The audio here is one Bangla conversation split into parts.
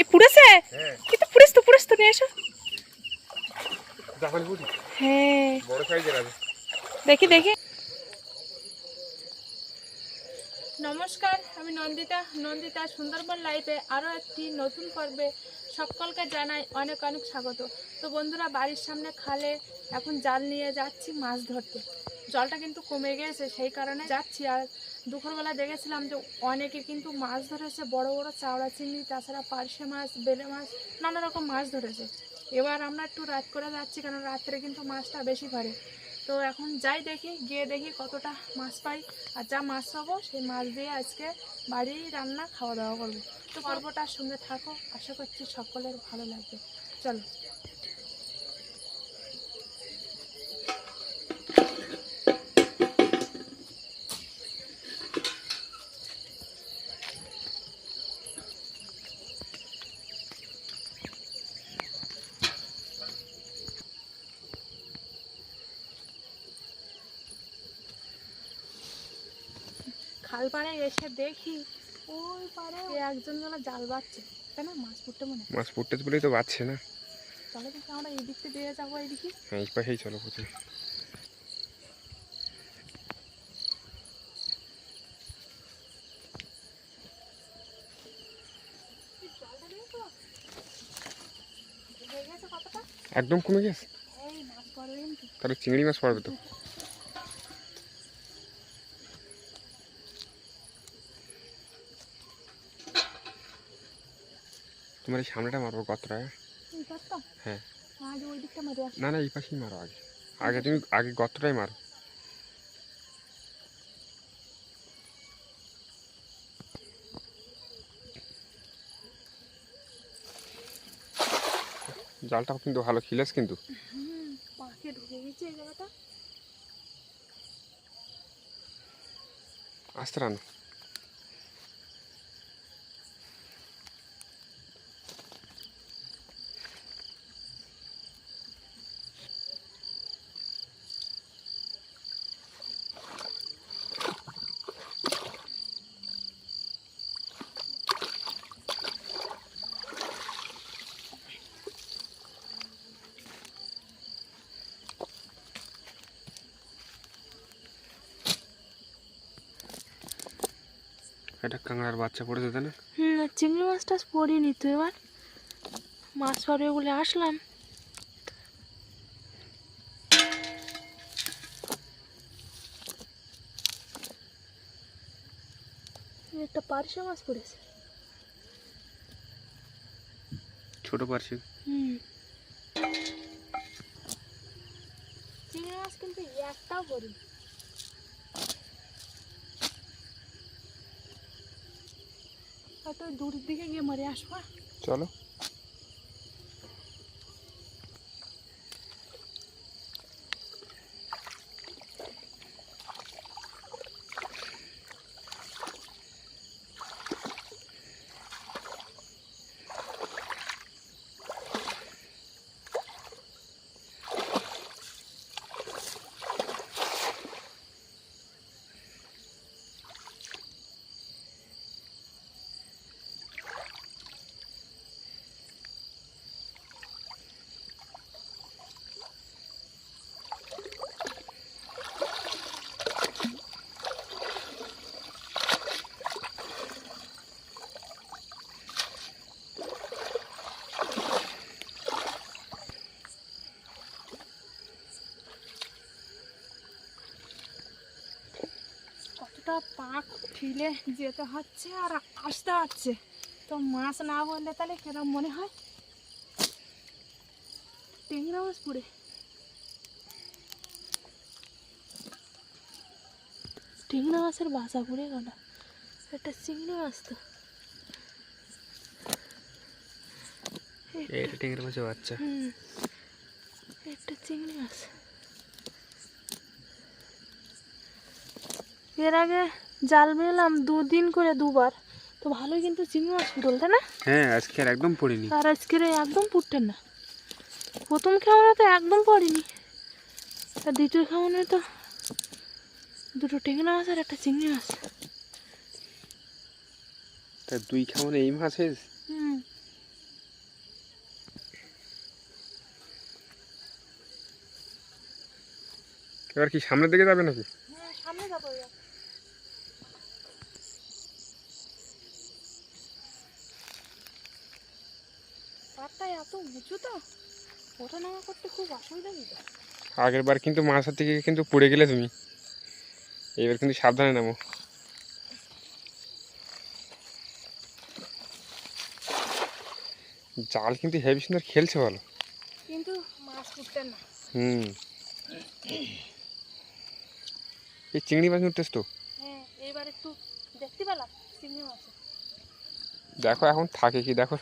এ পুড়েছে? হ্যাঁ। কিন্তু পুড়েছ তো পুড়েছ তো নিয়ে এসো। হ্যাঁ। বড় সাইজের আছে। দেখি দেখি। নমস্কার আমি নন্দিতা। নন্দিতা সুন্দরবন লাইফে আরও একটি নতুন পর্বে সকলকে জানাই অনেক অনেক স্বাগত। তো বন্ধুরা বাড়ির সামনে খালে এখন জাল নিয়ে যাচ্ছি মাছ ধরতে। জলটা কিন্তু কমে গেছে সেই কারণে যাচ্ছি আর দুপুরবেলা দেখেছিলাম যে অনেকে কিন্তু মাছ ধরেছে, বড় বড় চাওড়া চিংড়ি, তাছাড়া পার্শে মাছ, বেলে মাছ, নানা রকম মাছ ধরেছে। এবার আমরা একটু রাত করে যাচ্ছি, কারণ রাত্রে কিন্তু মাছটা বেশি পারে তো এখন যাই দেখি, গিয়ে দেখি কতটা মাছ পাই। আর যা মাছ পাবো, সেই মাছ দিয়ে আজকে বাড়ি রান্না, খাওয়া দাওয়া করব। তো পর্বটার সঙ্গে থাকো, আশা করছি সকলের ভালো লাগবে। চলো। খাল পাড়ে এসে দেখি ওই পাড়ে একজন যেন জাল বাচ্ছে তাই না? মাছ পুটতে মনে মাছ পড়তে বলেই তো বাড়ছে না। চলো দেখি আমরা এই দিকতে দিয়ে যাব এইদিকে। হ্যাঁ এই পাশেই চলো কতটা একদম কমে গেছে? এই মাছ পড়বে কিন্তু তাহলে চিংড়ি মাছ পড়বে তো। তোমার এই সামনেটা মারবো কতটা? হ্যাঁ। না না এই পাশেই মারো আগে। আগে তুমি আগে গতটাই মারো? জালটা কিন্তু ভালো খিলেস কিন্তু। হুম পাখে ঢুকে গেছে এই জায়গাটা। আসতে রানো। এটা কাঁকড়ার বাচ্চা পড়েছে তাই না? হুম চিংড়ি মাছটা পড়িনি তো এবার। মাছ পড়বে বলে আসলাম। একটা পার্শে মাছ পড়েছে। ছোট পার্সি হুম। চিংড়ি মাছ কিন্তু একটাও পড়ি হয়তো দূরের দিকে গিয়ে মরে আসব। চলো। কতটা পাক ফিলে যেতে হচ্ছে আর আসতে হচ্ছে। তো মাছ না বললে তাহলে কেরম মনে হয়? টেংরা মাছ পড়ে। টেংরা মাছের বাসা পড়ে গেল। একটা চিংড়ি মাছ তো। এটা টেঙ্গের মাছের বাচ্চা। একটা চিংড়ি মাছ। এর আগে জাল মেলাম দুদিন করে দুবার। তো ভালোই কিন্তু চিংড়ি মাছ পুটল তাই না? হ্যাঁ আজকে আর একদম পড়িনি। আর আজকে একদম পুটতেন না। প্রথম খাওয়ানো তো একদম পড়িনি। আর দ্বিতীয় খাওয়ানো তো দুটো টেংরা মাছ আর একটা চিংড়ি মাছ। তা দুই খাওয়ানো এই মাছে এবার কি সামনের দিকে যাবে নাকি? হ্যাঁ, সামনে যাব এবার এত উঁচু তো? ওঠা নামা করতে খুব অসুবিধা আগের বার কিন্তু মাছের থেকে কিন্তু পড়ে গেলে তুমি। এবার কিন্তু সাবধানে নামো। জাল কিন্তু হেভি সুন্দর খেলছে ভালো। কিন্তু মাছ উঠতেন না। হুম। এই চিংড়ি মাছ উঠতেছ তো? হ্যাঁ এইবার একটু দেখতে পেলাম চিংড়ি মাছ। দেখো এখন থাকে কি? দেখো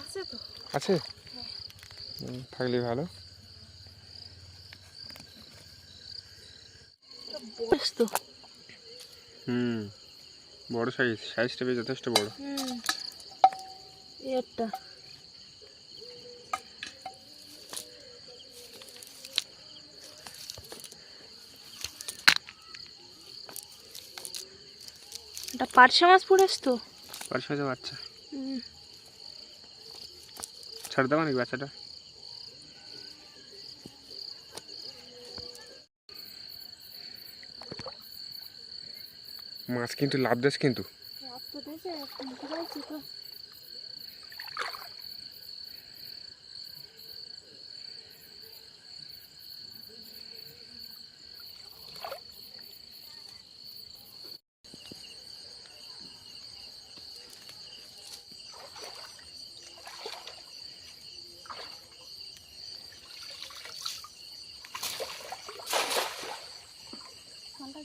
আছে তো আছে? থাকলে ভালো। হুম বড় সাইজ সাইজটা বেশ যথেষ্ট বড়। একটা। এটা পার্শে মাছ পড়েছ তো পাঁচ ছয় বাচ্চা। হুম। ছাড় দেওয়া নাকি বাচ্চাটা। মাছ কিন্তু লাভ দেশ কিন্তু।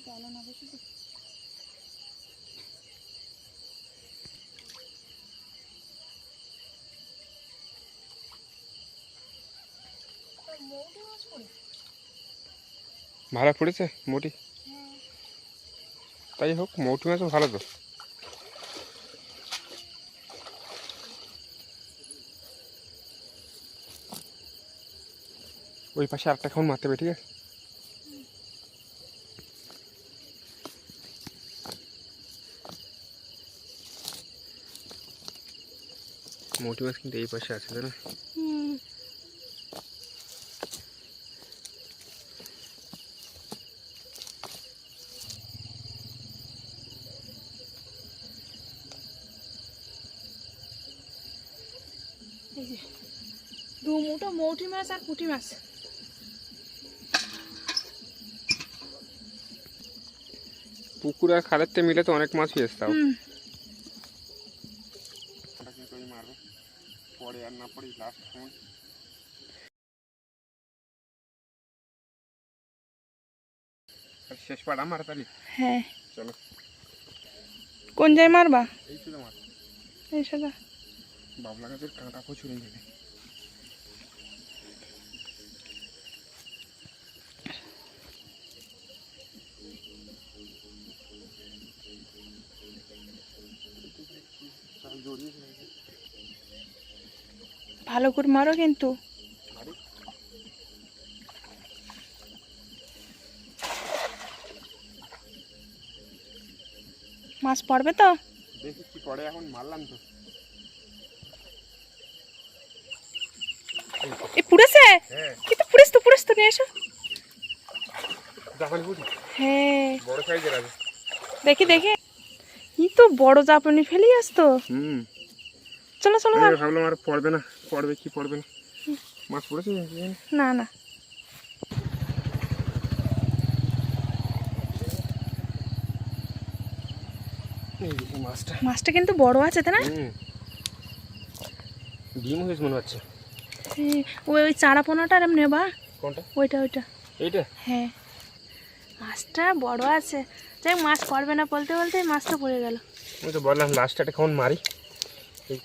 রাত তো দেখে মুখে যাচ্ছি তো ঠান্ডা গেল না বেশি তো। মৌটি মাছ পড়ে ভালো পড়েছে মোটি তাই হোক মৌটি মাছও ভালো তো ওই পাশে আরেকটা খাউন মারতে হবে, ঠিক আছে মোটি মাছ কিন্তু এই পাশে আছে তাই না? দু মৌটি মাছ আর পুঁটি মাছ। পুকুর আর খালের মিলে তো অনেক মাছই এসছে তাও হুম পরে আর না পড়ে লাস্ট শেষ পাড়া মার তাহলে? হ্যাঁ। চলো। কোন জায় মারবা? এই ছিল মার এই সাদা বাবলা গাছের কাঁটা প্রচুর জায়গায় ভালো করে মারো কিন্তু। মাছ পড়বে তো? দেখি কি পরে এখন মারলাম তো। এই পুড়েছে? হ্যাঁ। কিন্তু পুড়েছ তো পুড়েছ তো নিয়ে এসো। হ্যাঁ। বড় সাইজের আছে। দেখি দেখি। ই তো বড় জাপানি ফেলি আস তো। হুম। চলো চলো ভাবলাম আর পড়বে না। পড়বে কি পড়বে? না মাছ পড়েছে? না না। মাছটা। মাছটা কিন্তু বড় আছে তাই না? ডিম হয়েছে মনে হচ্ছে। ওই ওই চারা পোনাটা এরম নেবা? কোনটা? ওইটা ওইটা। এইটা? হ্যাঁ। মাছটা বড় আছে। যাই মাছ পড়বে না বলতে বলতে মাছটা পড়ে গেল। আমি তো বললাম লাস্টে একটা কেমন মারি এই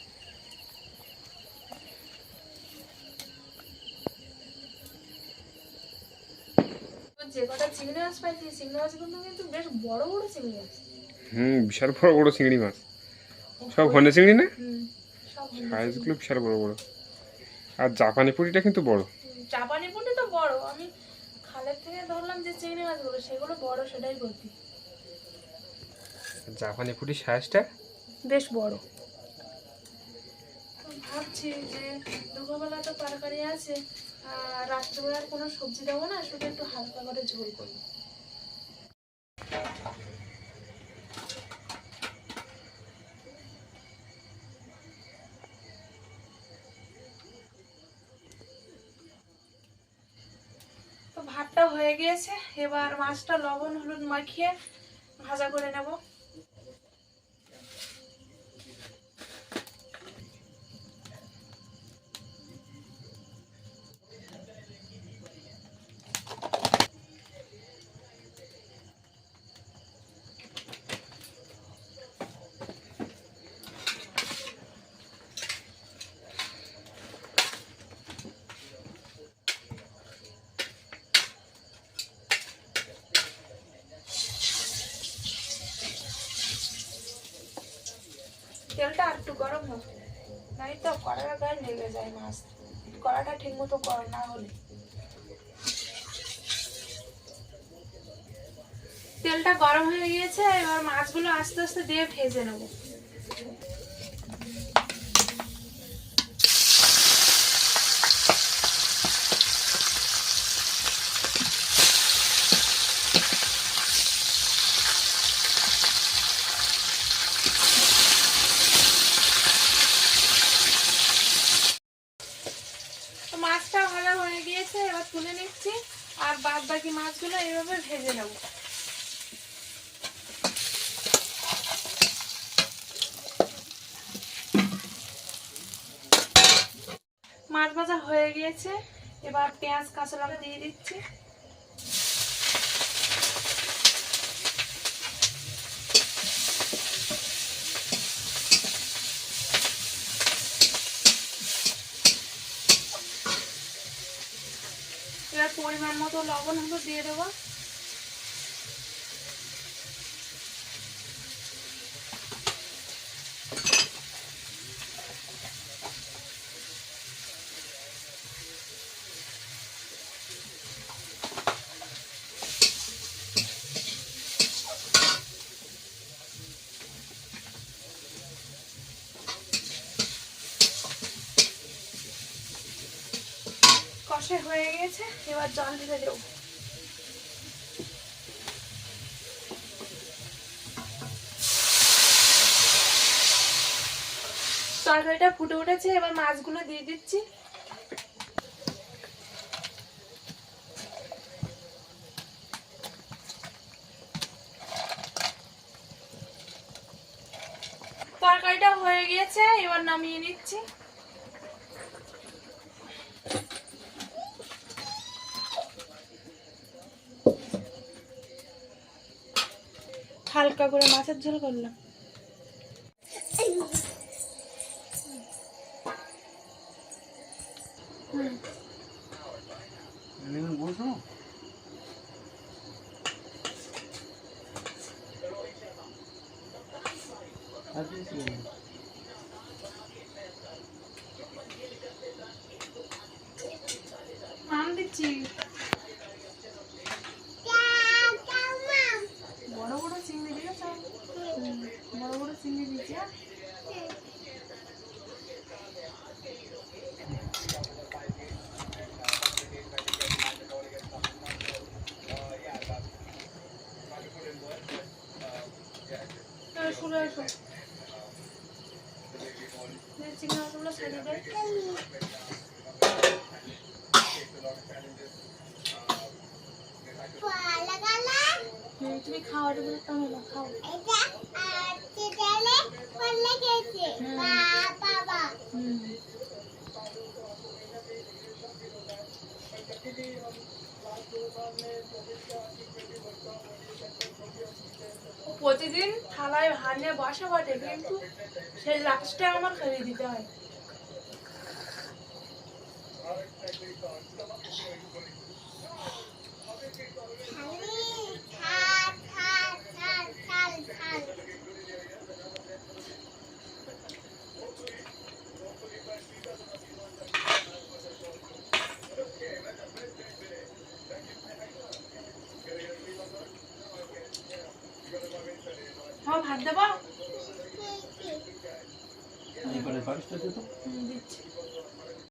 যে কটা চিংড়ি মাছ পাইছি চিংড়ি মাছগুলো কিন্তু বেশ বড় বড় চিংড়ি মাছ। হুম বিশাল বড় বড় চিংড়ি মাছ। সব ঘনে চিংড়ি না? সব সাইজগুলো বিশাল বড় বড়। আর জাপানি পুরিটা কিন্তু বড়। চাপানি পুঁটি তো বড়। আমি খালের থেকে ধরলাম যে চিংড়ি মাছগুলো সেগুলো বড় সেটাই বলছি। জাপানি পুরি সাইজটা বেশ বড়। ভাবছি যে দুপুরবেলা তো তরকারি আছে আর রাত্রিবেলা আর কোনো সবজি দেবো না শুধু একটু হালকা করে ঝোল করব। ভাতটা হয়ে গিয়েছে। এবার মাছটা লবণ হলুদ মাখিয়ে ভাজা করে নেব তেলটা আর একটু গরম হোক নাই তো কড়াটা গায়ে লেগে যায় মাছ। কড়াটা ঠিক মতো গরম না হলে। তেলটা গরম হয়ে গিয়েছে, এবার মাছগুলো আস্তে আস্তে দিয়ে ভেজে নেব তো মাছটা ভালো হয়ে গিয়েছে এবার তুলে নিচ্ছি আর বাদ বাকি মাছগুলো এইভাবে ভেজে নেব। মাছ ভাজা হয়ে গিয়েছে। এবার পেঁয়াজ কাঁচা লঙ্কা দিয়ে দিচ্ছি এবার পরিমাণ মতো লবণ হলুদ দিয়ে দেবো। কষে হয়ে গেছে এবার জল ঢেলে দেবো। তরকারিটা ফুটে উঠেছে, এবার মাছগুলো দিয়ে দিচ্ছি। তরকারিটা হয়ে গিয়েছে, এবার নামিয়ে নিচ্ছি। হালকা করে মাছের ঝোল করলাম হুম আম দিচ্ছি বড় বড় চিংড়ি দিয়েছ বড় বড় চিংড়ি দিয়েছি শুনে এসো চিংড়ি মাছগুলো ছেড়ে দেয় হুম, তুমি খাওয়াটা বলে খাও। প্রতিদিন থালায় নিয়ে বসে বটে, কিন্তু সেই লাস্টে আমার খাইয়ে দিতে হয়। Thank you.